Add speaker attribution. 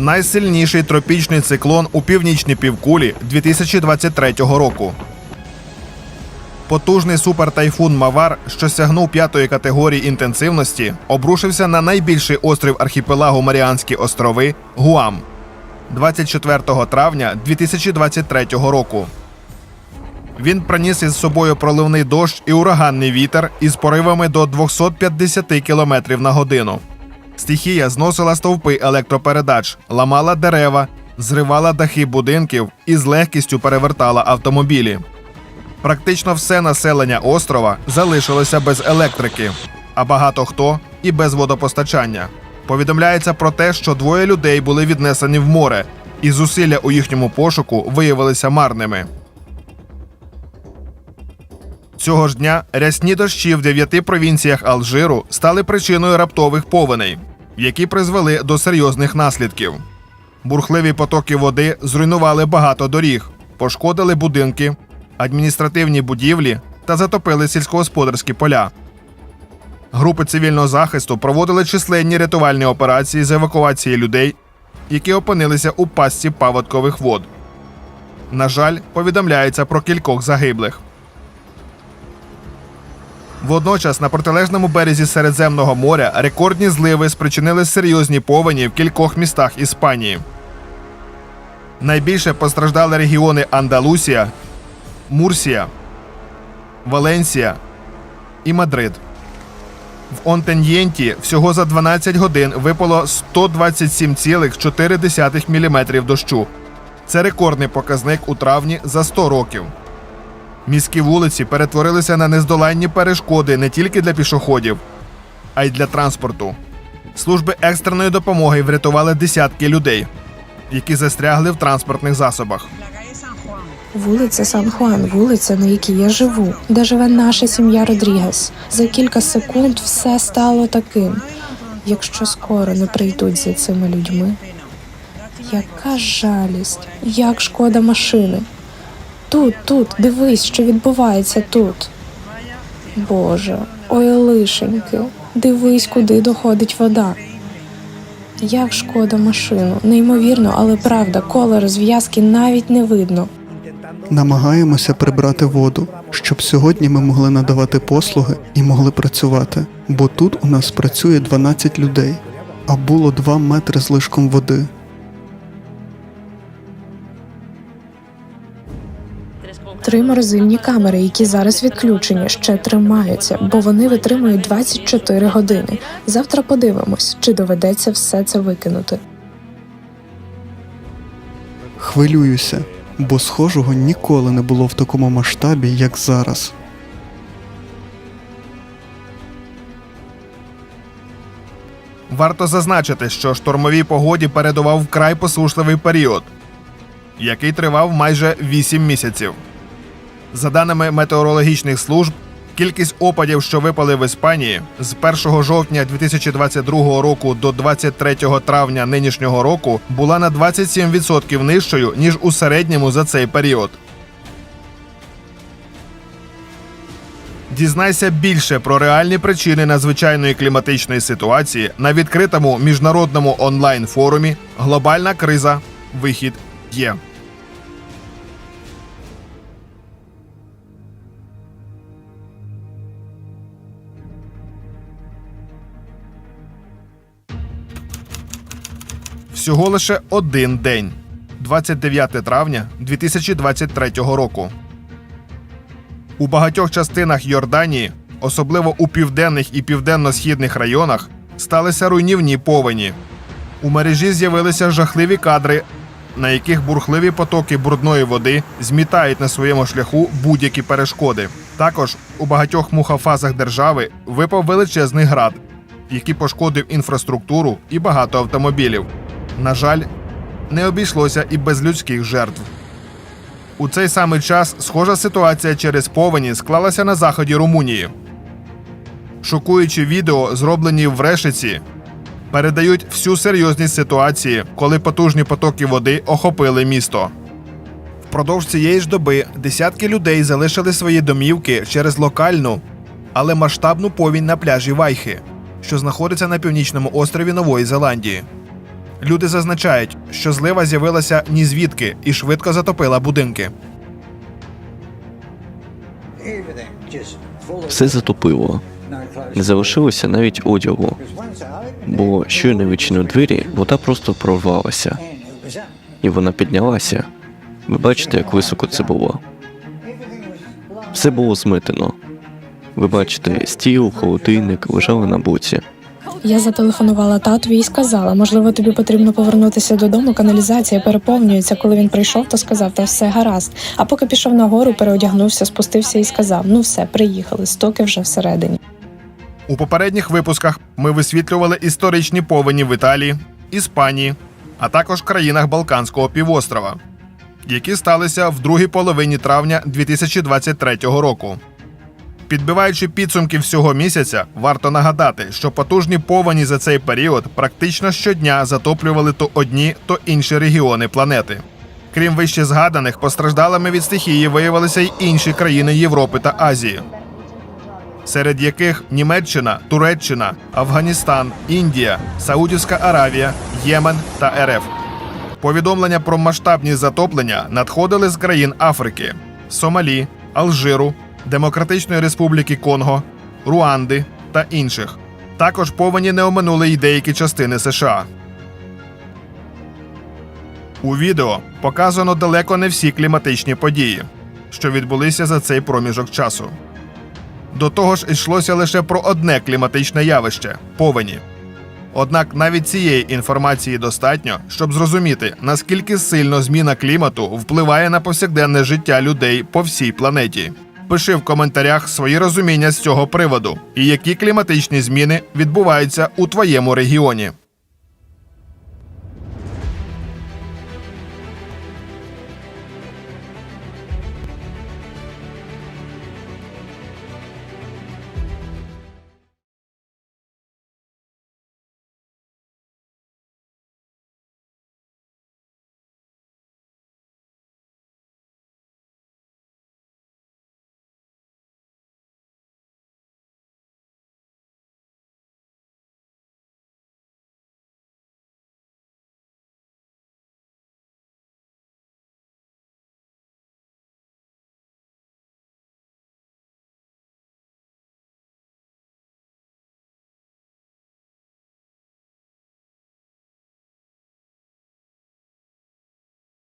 Speaker 1: найсильніший тропічний циклон у північній півкулі 2023 року. Потужний супертайфун Мавар, що сягнув п'ятої категорії інтенсивності, обрушився на найбільший острів архіпелагу Маріанські острови Гуам 24 травня 2023 року. Він приніс із собою проливний дощ і ураганний вітер із поривами до 250 км на годину. Стихія зносила стовпи електропередач, ламала дерева, зривала дахи будинків і з легкістю перевертала автомобілі. Практично все населення острова залишилося без електрики, а багато хто і без водопостачання. Повідомляється про те, що двоє людей були віднесені в море, і зусилля у їхньому пошуку виявилися марними. Цього ж дня рясні дощі в дев'яти провінціях Алжиру стали причиною раптових повеней, які призвели до серйозних наслідків. Бурхливі потоки води зруйнували багато доріг, пошкодили будинки, адміністративні будівлі та затопили сільськогосподарські поля. Групи цивільного захисту проводили численні рятувальні операції з евакуації людей, які опинилися у пастці паводкових вод. На жаль, повідомляється про кількох загиблих. Водночас на протилежному березі Середземного моря рекордні зливи спричинили серйозні повені в кількох містах Іспанії. Найбільше постраждали регіони Андалусія, Мурсія, Валенсія і Мадрид. В Онтеньєнті всього за 12 годин випало 127,4 мм дощу. Це рекордний показник у травні за 100 років. Міські вулиці перетворилися на нездоланні перешкоди не тільки для пішоходів, а й для транспорту. Служби екстреної допомоги врятували десятки людей, які застрягли в транспортних засобах.
Speaker 2: Вулиця Сан Хуан, вулиця, на якій я живу, де живе наша сім'я Родрігес. За кілька секунд все стало таким. Якщо скоро не прийдуть за цими людьми. Яка жалість, як шкода машини. Тут, тут, дивись, що відбувається тут. Боже, ой, лишеньки, дивись, куди доходить вода. Як шкода машину. Неймовірно, але правда, коло розв'язки навіть не видно.
Speaker 3: Намагаємося прибрати воду, щоб сьогодні ми могли надавати послуги і могли працювати. Бо тут у нас працює 12 людей, а було 2 метри з лишком води.
Speaker 2: Три морозильні камери, які зараз відключені, ще тримаються, бо вони витримують 24 години. Завтра подивимось, чи доведеться все це викинути.
Speaker 3: Хвилююся, бо схожого ніколи не було в такому масштабі, як зараз.
Speaker 1: Варто зазначити, що штормовій погоді передував вкрай посушливий період, який тривав майже 8 місяців. За даними метеорологічних служб, кількість опадів, що випали в Іспанії, з 1 жовтня 2022 року до 23 травня нинішнього року була на 27% нижчою ніж у середньому за цей період. Дізнайся більше про реальні причини надзвичайної кліматичної ситуації на відкритому міжнародному онлайн форумі Глобальна криза. Вихід є. Всього лише один день 29 травня 2023 року. У багатьох частинах Йорданії, особливо у південних і південно-східних районах, сталися руйнівні повені. У мережі з'явилися жахливі кадри, на яких бурхливі потоки брудної води змітають на своєму шляху будь-які перешкоди. Також у багатьох мухафазах держави випав величезний град, який пошкодив інфраструктуру і багато автомобілів. На жаль, не обійшлося і без людських жертв. У цей самий час схожа ситуація через повені склалася на заході Румунії. Шокуючі відео, зроблені в Решиці, передають всю серйозність ситуації, коли потужні потоки води охопили місто. Впродовж цієї ж доби десятки людей залишили свої домівки через локальну, але масштабну повінь на пляжі Вайхи, що знаходиться на північному острові Нової Зеландії. Люди зазначають, що злива з'явилася ні звідки і швидко затопила будинки.
Speaker 4: Все затопило. Не залишилося навіть одягу, бо щойно відчинив двері, вода просто прорвалася, і вона піднялася. Ви бачите, як високо це було. Все було змитено. Ви бачите, стіл, холодильник лежали на боці.
Speaker 2: Я зателефонувала татові і сказала, можливо, тобі потрібно повернутися додому. Каналізація переповнюється. Коли він прийшов, то сказав, та все гаразд. А поки пішов нагору, переодягнувся, спустився і сказав: Ну все, приїхали, стоки вже всередині.
Speaker 1: У попередніх випусках ми висвітлювали історичні повені в Італії, Іспанії, а також країнах Балканського півострова, які сталися в другій половині травня 2023 року. Підбиваючи підсумки всього місяця, варто нагадати, що потужні повені за цей період практично щодня затоплювали то одні, то інші регіони планети. Крім вище згаданих, постраждалими від стихії виявилися й інші країни Європи та Азії серед яких Німеччина, Туреччина, Афганістан, Індія, Саудівська Аравія, Ємен та РФ. Повідомлення про масштабні затоплення надходили з країн Африки, Сомалі, Алжиру, Демократичної Республіки Конго, Руанди та інших. Також повені не оминули й деякі частини США. У відео показано далеко не всі кліматичні події, що відбулися за цей проміжок часу. До того ж, йшлося лише про одне кліматичне явище повені. Однак навіть цієї інформації достатньо, щоб зрозуміти, наскільки сильно зміна клімату впливає на повсякденне життя людей по всій планеті. Пиши в коментарях свої розуміння з цього приводу і які кліматичні зміни відбуваються у твоєму регіоні.